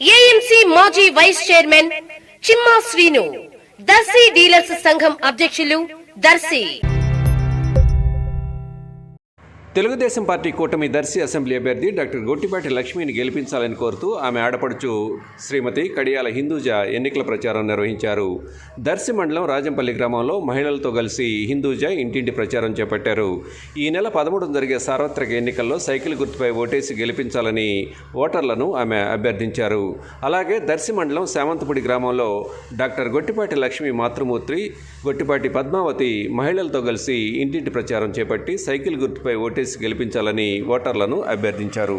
AMC మాజీ vice chairman Chimma Srinu Darsi dealers సంఘం అధ్యక్షులు దర్శి. తెలుగుదేశం పార్టీ కూటమి దర్శి అసెంబ్లీ అభ్యర్థి డాక్టర్ గొట్టిపాటి లక్ష్మిని గెలిపించాలని కోరుతూ ఆమె ఆడపడుచు శ్రీమతి కడియాల హిందూజ ఎన్నికల ప్రచారం నిర్వహించారు. దర్శి మండలం రాజంపల్లి గ్రామంలో మహిళలతో కలిసి హిందూజ ఇంటింటి ప్రచారం చేపట్టారు. ఈ నెల పదమూడున జరిగే సార్వత్రిక ఎన్నికల్లో సైకిల్ గుర్తుపై ఓటేసి గెలిపించాలని ఓటర్లను ఆమె అభ్యర్థించారు. అలాగే దర్శి మండలం శామంతపూడి గ్రామంలో డాక్టర్ గొట్టిపాటి లక్ష్మి మాతృమూర్తి గొట్టిపాటి పద్మావతి మహిళలతో కలిసి ఇంటింటి ప్రచారం చేపట్టి సైకిల్ గుర్తుపై ఓటేసి గెలిపించాలని ఓటర్లను అభ్యర్థించారు.